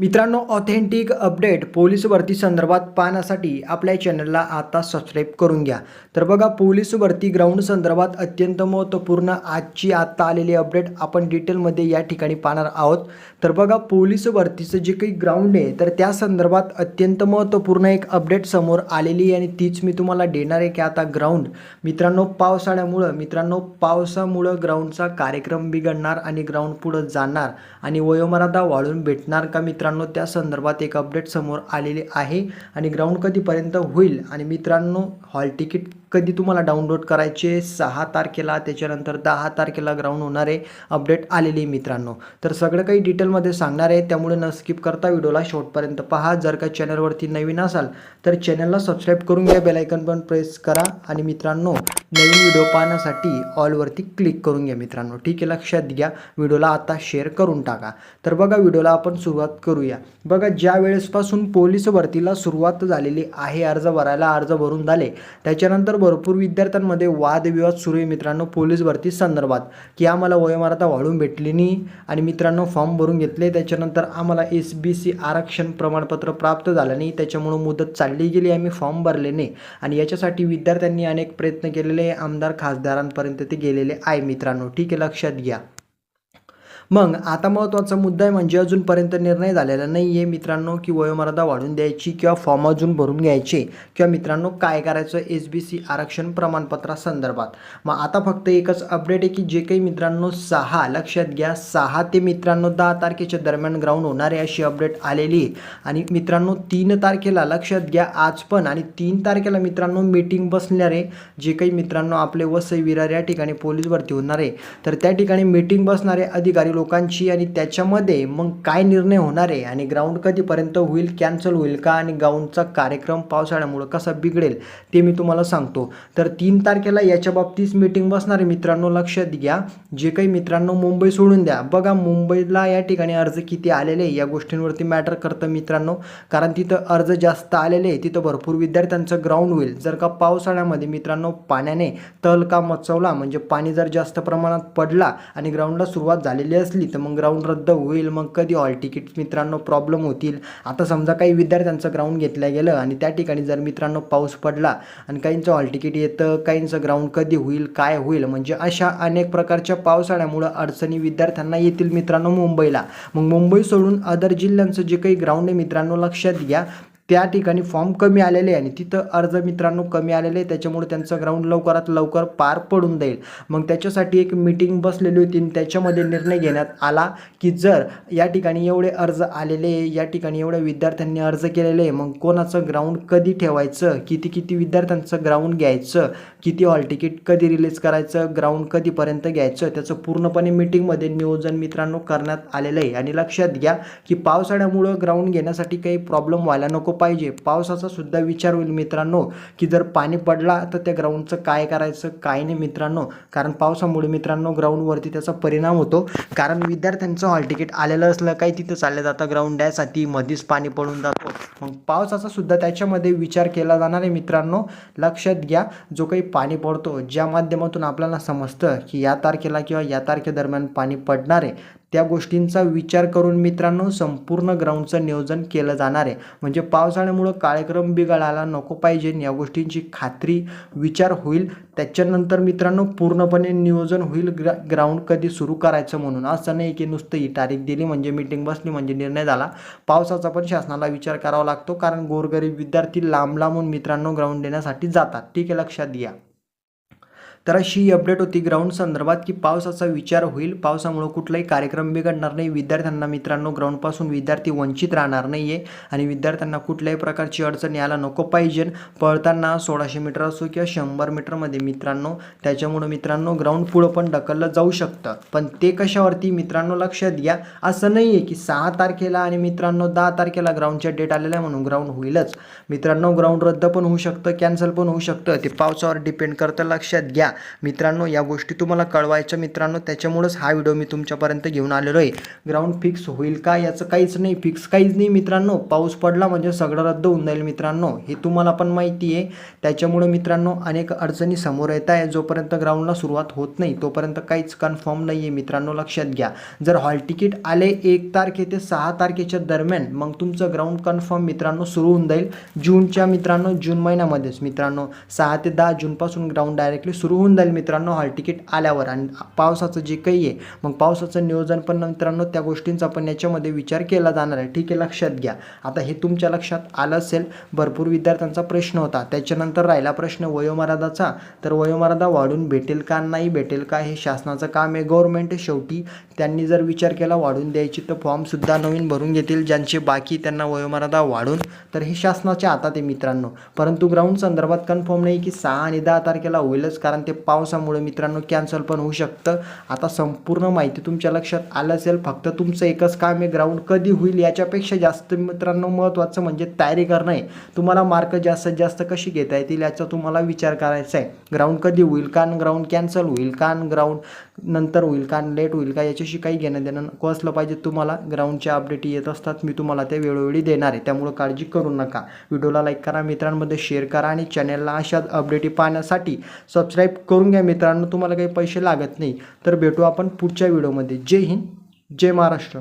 मित्रांनो authentic update police भरती संदर्भात पाहण्यासाठी आपल्या चॅनलला आता सबस्क्राईब करून घ्या. तर बघा पोलीस भरती ग्राउंड संदर्भात अत्यंत महत्त्वपूर्ण आजची आत्ता आलेली अपडेट आपण डिटेलमध्ये या ठिकाणी पाहणार आहोत. तर बघा पोलीस भरतीचं जे काही ग्राउंड आहे तर त्या संदर्भात अत्यंत महत्त्वपूर्ण एक अपडेट समोर आलेली आहे आणि तीच मी तुम्हाला देणार आहे की आता ग्राउंड मित्रांनो पावसाळ्यामुळं मित्रांनो पावसामुळं ग्राउंडचा कार्यक्रम बिघडणार आणि ग्राउंड पुढं जाणार आणि वयोमर्यादा वाढून भेटणार का मित्रांनो? त्या संदर्भात एक अपडेट समोर आलेली आहे आणि ग्राउंड कधीपर्यंत होईल? आणि मित्रांनो हॉल तिकीट कधी तुम्हाला डाउनलोड करायचे सहा तारखेला त्याच्यानंतर दहा तारखेला ग्राउंड होणार आहे. अपडेट आलेली आहे मित्रांनो. तर सगळं काही डिटेलमध्ये सांगणार आहे. त्यामुळे न स्किप करता व्हिडिओला शेवटपर्यंत पहा. जर का चॅनलवरती नवीन असाल तर चॅनलला सबस्क्राईब करून घ्या. बेलायकन पण प्रेस करा. आणि मित्रांनो नवीन व्हिडिओ पाहण्यासाठी ऑलवरती क्लिक करून घ्या मित्रांनो. ठीक आहे लक्षात घ्या. व्हिडिओला आता शेअर करून टाका. तर बघा व्हिडिओला आपण सुरुवात करूया. बघा ज्या वेळेसपासून पोलीस भरतीला सुरुवात झालेली आहे अर्ज भरायला अर्ज भरून झाले त्याच्यानंतर भरपूर विद्यार्थ्यांमध्ये वादविवाद सुरू आहे मित्रांनो पोलीस भरती संदर्भात. की आम्हाला वयोमर्यादा वाढून भेटली नाही आणि मित्रांनो फॉर्म भरून घेतले त्याच्यानंतर आम्हाला एस बी सी आरक्षण प्रमाणपत्र प्राप्त झालं नाही त्याच्यामुळं मुदत चालली गेली आम्ही फॉर्म भरले नाही. आणि याच्यासाठी विद्यार्थ्यांनी अनेक प्रयत्न केलेले आमदार खासदारांपर्यंत ते गेलेले आहे मित्रांनो. ठीक आहे लक्षात घ्या. मग आता महत्त्वाचा मुद्दा आहे म्हणजे अजूनपर्यंत निर्णय झालेला नाही आहे मित्रांनो की वयोमर्यादा वाढून द्यायची किंवा फॉर्म अजून भरून घ्यायचे किंवा मित्रांनो काय करायचं एस बी सी आरक्षण प्रमाणपत्रासंदर्भात मग आता फक्त एकच अपडेट आहे की जे काही मित्रांनो सहा लक्षात घ्या सहा ते मित्रांनो दहा तारखेच्या दरम्यान ग्राउंड होणार आहे अशी अपडेट आलेली आहे. आणि मित्रांनो तीन तारखेला लक्षात घ्या आज पण आणि तीन तारखेला मित्रांनो मीटिंग बसणार आहे. जे काही मित्रांनो आपले वसई विरार या ठिकाणी पोलीस भरती होणार आहे. तर त्या ठिकाणी मीटिंग बसणारे अधिकारी लोकांची आणि त्याच्यामध्ये मग काय निर्णय होणार आहे? आणि ग्राउंड कधीपर्यंत होईल कॅन्सल होईल का? आणि ग्राउंडचा कार्यक्रम पावसाळ्यामुळं कसा बिघडेल ते मी तुम्हाला सांगतो. तर तीन तारखेला याच्या बाबतीत मीटिंग बसणार आहे. मित्रांनो लक्षात घ्या. जे काही मित्रांनो मुंबई सोडून द्या. बघा मुंबईला या ठिकाणी अर्ज किती आलेले आहे या गोष्टींवरती मॅटर करतं मित्रांनो. कारण तिथं अर्ज जास्त आलेले आहे. तिथं भरपूर विद्यार्थ्यांचं ग्राउंड होईल. जर का पावसाळ्यामध्ये मित्रांनो पाण्याने तलका मचवला म्हणजे पाणी जर जास्त प्रमाणात पडला आणि ग्राउंडला सुरुवात झालेली असली तर मग ग्राउंड रद्द होईल मग कधी हॉल तिकीट मित्रांनो प्रॉब्लेम होतील? आता समजा काही विद्यार्थ्यांचं ग्राउंड घेतलं गेलं आणि त्या ठिकाणी जर मित्रांनो पाऊस पडला आणि काहींचं हॉल तिकीट येतं काहींचं ग्राउंड कधी होईल काय होईल? म्हणजे अशा अनेक प्रकारच्या पावसाळ्यामुळं अडचणी विद्यार्थ्यांना येतील मित्रांनो मुंबईला. मग मुंबई सोडून अदर जिल्ह्यांचं जे काही ग्राउंड आहे मित्रांनो लक्षात घ्या. त्या ठिकाणी फॉर्म कमी आलेले आहे आणि तिथं अर्ज मित्रांनो कमी आलेले आहे. त्याच्यामुळे त्यांचं ग्राउंड लवकरात लवकर पार पडून जाईल. मग त्याच्यासाठी एक मीटिंग बसलेली होती आणि त्याच्यामध्ये निर्णय घेण्यात आला की जर या ठिकाणी एवढे अर्ज आलेले आहे या ठिकाणी एवढ्या विद्यार्थ्यांनी अर्ज केलेले आहे मग कोणाचं ग्राउंड कधी ठेवायचं किती किती विद्यार्थ्यांचं ग्राउंड घ्यायचं किती हॉल तिकीट कधी रिलीज करायचं ग्राउंड कधीपर्यंत घ्यायचं त्याचं पूर्णपणे मीटिंगमध्ये नियोजन मित्रांनो करण्यात आलेलं आहे. आणि लक्षात घ्या की पावसाळ्यामुळं ग्राउंड घेण्यासाठी काही प्रॉब्लेम व्हायला नको. पाहिजे. पावसाचा सुद्धा विचार होईल मित्रांनो की जर पाणी पडला तर त्या ग्राउंडचं काय करायचं काय नाही मित्रांनो. कारण पावसामुळे मित्रांनो ग्राउंडवरती त्याचा परिणाम होतो. कारण विद्यार्थ्यांचं हॉल तिकीट आलेलं असलं काही तिथं चाललं जातं ग्राउंड द्यायसाठी मध्येच पाणी पडून जातो. मग पावसाचा सुद्धा त्याच्यामध्ये विचार केला जाणार आहे मित्रांनो. लक्षात घ्या जो काही पाणी पडतो ज्या माध्यमातून आपल्याला समजतं की या तारखेला किंवा या तारखेदरम्यान पाणी पडणार आहे. त्या गोष्टींचा विचार करून मित्रांनो संपूर्ण ग्राउंडचं नियोजन केलं जाणार आहे. म्हणजे पावसाळ्यामुळं कार्यक्रम बिघडायला नको पाहिजे या गोष्टींची खात्री विचार होईल. त्याच्यानंतर मित्रांनो पूर्णपणे नियोजन होईल ग्रा ग्राउंड कधी सुरू करायचं म्हणून. असं नाही की नुसतं ही तारीख दिली म्हणजे मीटिंग बसली म्हणजे निर्णय झाला. पावसाचा पण शासनाला विचार करावा लागतो कारण गोरगरीब विद्यार्थी लांब लांबून मित्रांनो ग्राउंड देण्यासाठी जातात. ठीक आहे लक्षात घ्या. अशी ही अपडेट होती. ग्राउंड संदर्भात की पावसाचा विचार होईल. पावसामुळं कुठलाही कार्यक्रम बिघडणार नाही. विद्यार्थ्यांना मित्रांनो ग्राउंडपासून विद्यार्थी वंचित राहणार नाही आहे आणि विद्यार्थ्यांना कुठल्याही प्रकारची अडचण यायला नको पाहिजे. पळताना सोळाशे मीटर असो किंवा शंभर मीटरमध्ये मित्रांनो त्याच्यामुळं मित्रांनो ग्राउंड पुढं पण ढकललं जाऊ शकतं. पण ते कशावरती मित्रांनो लक्षात घ्या. असं नाही आहे की सहा तारखेला आणि मित्रांनो दहा तारखेला ग्राउंडच्या डेट आलेला आहे म्हणून ग्राउंड होईलच. मित्रांनो ग्राउंड रद्द पण होऊ शकतं कॅन्सल पण होऊ शकतं. ते पावसावर डिपेंड करतं. लक्षात घ्या. मित्रांनो या गोष्टी तुम्हाला कळवायच्या मित्रांनो त्याच्यामुळंच हा व्हिडिओ मी तुमच्यापर्यंत घेऊन आलेलो आहे. ग्राउंड फिक्स होईल का याचं काहीच नाही फिक्स काहीच नाही मित्रांनो. पाऊस पडला म्हणजे सगळं रद्द होऊन जाईल मित्रांनो हे तुम्हाला पण माहिती आहे. त्याच्यामुळे मित्रांनो अनेक अडचणी समोर येत आहे. जोपर्यंत ग्राउंडला सुरुवात होत नाही तोपर्यंत काहीच कन्फर्म नाही आहे मित्रांनो लक्षात घ्या. जर हॉल तिकीट आले एक तारखे ते सहा तारखेच्या दरम्यान मग तुमचं ग्राउंड कन्फर्म मित्रांनो सुरू होऊन जाईल. जूनच्या मित्रांनो जून महिन्यामध्येच मित्रांनो सहा ते दहा जूनपासून ग्राउंड डायरेक्टली सुरू होऊन जाईल मित्रांनो हॉल तिकीट आल्यावर. आणि पावसाचं जे काही आहे मग पावसाचं नियोजन पण मित्रांनो त्या गोष्टींचा पण याच्यामध्ये विचार केला जाणार आहे. ठीक आहे लक्षात घ्या. आता हे तुमच्या लक्षात आलं असेल भरपूर विद्यार्थ्यांचा प्रश्न होता. त्याच्यानंतर राहिला प्रश्न वयोमर्यादाचा. तर वयोमर्यादा वाढून भेटेल का नाही भेटेल का हे शासनाचं काम आहे. गव्हर्नमेंट शेवटी त्यांनी जर विचार केला वाढून द्यायची तर फॉर्मसुद्धा नवीन भरून घेतील. ज्यांचे बाकी त्यांना वयोमर्यादा वाढून तर हे शासनाच्या हातात आहे मित्रांनो. परंतु ग्राउंड संदर्भात कन्फर्म नाही की सहा आणि दहा तारखेला होईलच कारण ते ते पावसामुळे मित्रांनो कॅन्सल पण होऊ शकतं. आता संपूर्ण माहिती तुमच्या लक्षात आलं असेल फक्त तुमचं एकच काम आहे ग्राउंड कधी होईल याच्यापेक्षा जास्त मित्रांनो महत्त्वाचं म्हणजे तयारी करणं आहे. तुम्हाला मार्क जास्तीत जास्त कशी घेता येतील याचा तुम्हाला विचार करायचा आहे. ग्राउंड कधी होईल कान ग्राउंड कॅन्सल होईल कान ग्राउंड नंतर होईल कान लेट होईल का याच्याशी काही घेणं देणं नको असलं पाहिजे. तुम्हाला ग्राउंडच्या अपडेट येत असतात मी तुम्हाला ते वेळोवेळी देणार आहे. त्यामुळं काळजी करू नका. व्हिडिओला लाईक करा मित्रांमध्ये शेअर करा आणि चॅनलला अशाच अपडेटी पाहण्यासाठी सबस्क्राईब करून घ्या मित्रांनो तुम्हाला काही पैसे लागत नाही. तर भेटू आपण पुढच्या व्हिडिओमध्ये. जय हिंद जय महाराष्ट्र.